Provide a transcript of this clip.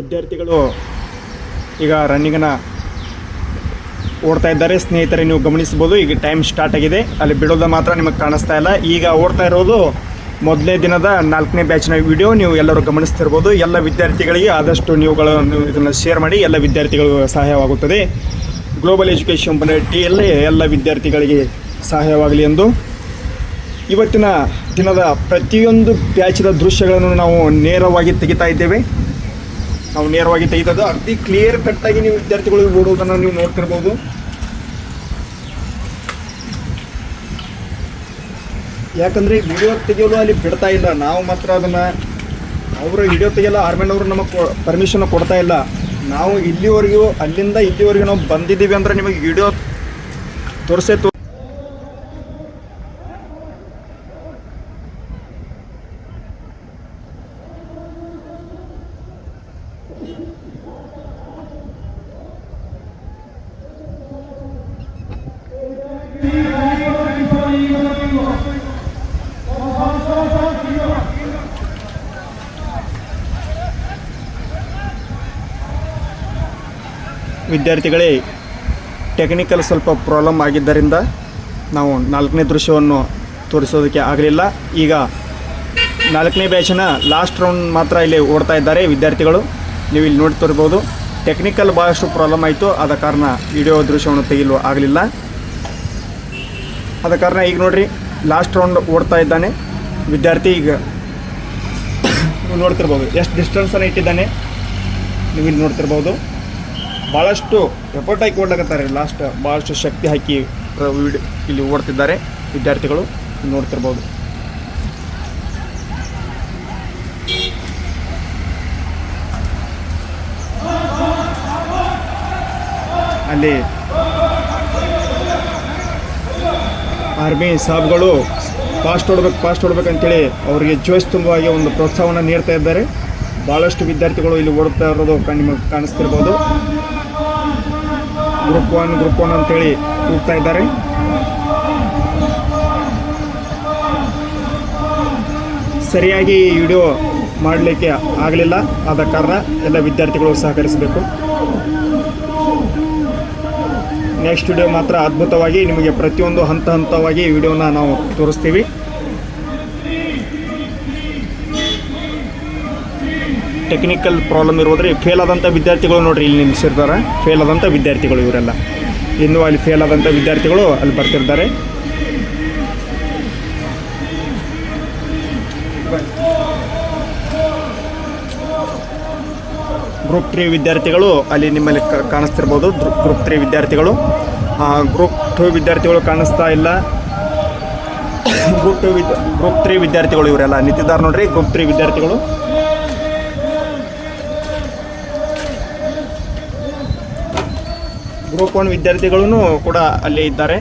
ವಿದ್ಯಾರ್ಥಿಗಳು ಈಗ ರನ್ನಿಂಗನ್ನು ಓಡ್ತಾ ಇದ್ದಾರೆ. ಸ್ನೇಹಿತರೆ, ನೀವು ಗಮನಿಸ್ಬೋದು ಈಗ ಟೈಮ್ ಸ್ಟಾರ್ಟ್ ಆಗಿದೆ. ಅಲ್ಲಿ ಬಿಡೋದ ಮಾತ್ರ ನಿಮಗೆ ಕಾಣಿಸ್ತಾ ಇಲ್ಲ. ಈಗ ಓಡ್ತಾ ಇರೋದು ಮೊದಲನೇ ದಿನದ ನಾಲ್ಕನೇ ಬ್ಯಾಚ್ನ ವಿಡಿಯೋ ನೀವು ಎಲ್ಲರೂ ಗಮನಿಸ್ತಿರ್ಬೋದು. ಎಲ್ಲ ವಿದ್ಯಾರ್ಥಿಗಳಿಗೆ ಆದಷ್ಟು ನೀವುಗಳನ್ನು ನೀವು ಇದನ್ನು ಶೇರ್ ಮಾಡಿ, ಎಲ್ಲ ವಿದ್ಯಾರ್ಥಿಗಳು ಸಹಾಯವಾಗುತ್ತದೆ. ಗ್ಲೋಬಲ್ ಎಜುಕೇಷನ್ ಟಿಯಲ್ಲಿ ಎಲ್ಲ ವಿದ್ಯಾರ್ಥಿಗಳಿಗೆ ಸಹಾಯವಾಗಲಿ ಎಂದು. ಇವತ್ತಿನ ದಿನದ ಪ್ರತಿಯೊಂದು ಬ್ಯಾಚಿನ ದೃಶ್ಯಗಳನ್ನು ನಾವು ನೇರವಾಗಿ ತೆಗಿತಾ ಇದ್ದೇವೆ. ನಾವು ನೇರವಾಗಿ ತೆಗೆದದ್ದು ಅತಿ ಕ್ಲಿಯರ್ ಕಟ್ಟಾಗಿ ನೀವು ವಿದ್ಯಾರ್ಥಿಗಳಿಗೆ ಓಡುವುದನ್ನು ನೀವು ನೋಡ್ತಿರ್ಬೋದು. ಯಾಕಂದ್ರೆ ವಿಡಿಯೋ ತೆಗೆಯಲು ಅಲ್ಲಿ ಬಿಡ್ತಾ ಇಲ್ಲ. ನಾವು ಮಾತ್ರ ಅದನ್ನ ಅವರು ವಿಡಿಯೋ ತೆಗೆಯಲ್ಲ ಆರ್ಮೆಂಟ್ ಅವರು ನಮಗೆ ಪರ್ಮಿಷನ್ ಕೊಡ್ತಾ ಇಲ್ಲ. ನಾವು ಇಲ್ಲಿವರೆಗೂ, ಅಲ್ಲಿಂದ ಇಲ್ಲಿವರೆಗೂ ನಾವು ಬಂದಿದ್ದೀವಿ ಅಂದ್ರೆ ನಿಮಗೆ ವಿಡಿಯೋ ತೋರಿಸೇ ವಿದ್ಯಾರ್ಥಿಗಳೇ ಟೆಕ್ನಿಕಲ್ ಸ್ವಲ್ಪ ಪ್ರಾಬ್ಲಮ್ ಆಗಿದ್ದರಿಂದ ನಾವು ನಾಲ್ಕನೇ ದೃಶ್ಯವನ್ನು ತೋರಿಸೋದಕ್ಕೆ ಆಗಲಿಲ್ಲ. ಈಗ ನಾಲ್ಕನೇ ಬ್ಯಾಚಿನ ಲಾಸ್ಟ್ ರೌಂಡ್ ಮಾತ್ರ ಇಲ್ಲಿ ಓಡ್ತಾ ಇದ್ದಾರೆ ವಿದ್ಯಾರ್ಥಿಗಳು. ನೀವು ಇಲ್ಲಿ ನೋಡ್ತಿರ್ಬೋದು ಟೆಕ್ನಿಕಲ್ ಭಾಳಷ್ಟು ಪ್ರಾಬ್ಲಮ್ ಆಯಿತು. ಆದ ಕಾರಣ ವಿಡಿಯೋ ದೃಶ್ಯವನ್ನು ತೆಗೆಯಲು ಆಗಲಿಲ್ಲ. ಆದ ಕಾರಣ ಈಗ ನೋಡಿರಿ ಲಾಸ್ಟ್ ರೌಂಡ್ ಓಡ್ತಾ ಇದ್ದಾನೆ. ವಿದ್ಯಾರ್ಥಿ ಈಗ ನೋಡ್ತಿರ್ಬೋದು. ಎಷ್ಟು ಡಿಸ್ಟೆನ್ಸನ್ನು ಇಟ್ಟಿದ್ದಾನೆ. ನೀವು ಇಲ್ಲಿ ನೋಡ್ತಿರ್ಬೋದು. ಭಾಳಷ್ಟು ಎಫರ್ಟ್ ಹಾಕಿ ಓಡ್ಲಕತ್ತಾರೆ ಲಾಸ್ಟ್ ಭಾಳಷ್ಟು ಶಕ್ತಿ ಹಾಕಿ ಇಲ್ಲಿ ಓಡ್ತಿದ್ದಾರೆ ವಿದ್ಯಾರ್ಥಿಗಳು. ನೋಡ್ತಿರ್ಬೋದು. ಅಲ್ಲಿ ಆರ್ಮಿ ಸಾಬ್ಗಳು ಫಾಸ್ಟ್ ಓಡ್ಬೇಕು ಫಾಸ್ಟ್ ಓಡ್ಬೇಕಂತೇಳಿ ಅವರಿಗೆ ಜೋಶ್ ತುಂಬವಾಗಿ ಒಂದು ಪ್ರೋತ್ಸಾಹವನ್ನು ನೀಡ್ತಾ ಇದ್ದಾರೆ. ಭಾಳಷ್ಟು ವಿದ್ಯಾರ್ಥಿಗಳು ಇಲ್ಲಿ ಓಡ್ತಾ ಇರೋದು ನಿಮಗೆ ಕಾಣಿಸ್ತಿರ್ಬೋದು. ಗ್ರೂಪ್ ಒನ್ ಗ್ರೂಪ್ ಒನ್ ಅಂತೇಳಿ ಹೋಗ್ತಾ ಇದ್ದಾರೆ. ಸರಿಯಾಗಿ ವಿಡಿಯೋ ಮಾಡಲಿಕ್ಕೆ ಆಗಲಿಲ್ಲ. ಆದ ಕಾರಣ ಎಲ್ಲ ವಿದ್ಯಾರ್ಥಿಗಳು ಸಹಕರಿಸಬೇಕು. ನೆಕ್ಸ್ಟ್ ವಿಡಿಯೋ ಮಾತ್ರ ಅದ್ಭುತವಾಗಿ ನಿಮಗೆ ಪ್ರತಿಯೊಂದು ಹಂತ ಹಂತವಾಗಿ ವಿಡಿಯೋನ ನಾವು ತೋರಿಸ್ತೀವಿ. ಟೆಕ್ನಿಕಲ್ ಪ್ರಾಬ್ಲಮ್ ಇರೋದ್ರೆ ಫೇಲ್ ಆದಂಥ ವಿದ್ಯಾರ್ಥಿಗಳು ನೋಡ್ರಿ ಇಲ್ಲಿ ನಿಲ್ಲಿಸಿರ್ತಾರೆ. ಫೇಲ್ ಆದಂಥ ವಿದ್ಯಾರ್ಥಿಗಳು ಇವರೆಲ್ಲ. ಇನ್ನೂ ಅಲ್ಲಿ ಫೇಲ್ ಆದಂಥ ವಿದ್ಯಾರ್ಥಿಗಳು ಅಲ್ಲಿ ಬರ್ತಿರ್ತಾರೆ. ಗ್ರೂಪ್ ತ್ರೀ ವಿದ್ಯಾರ್ಥಿಗಳು ಅಲ್ಲಿ ನಿಮ್ಮಲ್ಲಿ ಕಾಣಿಸ್ತಿರ್ಬೋದು. ಗ್ರೂಪ್ ತ್ರೀ ವಿದ್ಯಾರ್ಥಿಗಳು. ಗ್ರೂಪ್ ಟು ವಿದ್ಯಾರ್ಥಿಗಳು ಕಾಣಿಸ್ತಾ ಇಲ್ಲ. ಗ್ರೂಪ್ ಟು ವಿದ್ ಗ್ರೂಪ್ ತ್ರೀ ವಿದ್ಯಾರ್ಥಿಗಳು ಇವರೆಲ್ಲ. ನಿಂತಿದ್ದಾರೆ ನೋಡ್ರಿ. ಗ್ರೂಪ್ ತ್ರೀ ವಿದ್ಯಾರ್ಥಿಗಳು. ಗ್ರೂಪ್ ಒನ್ ವಿದ್ಯಾರ್ಥಿಗಳೂ ಕೂಡ ಅಲ್ಲಿ ಇದ್ದಾರೆ.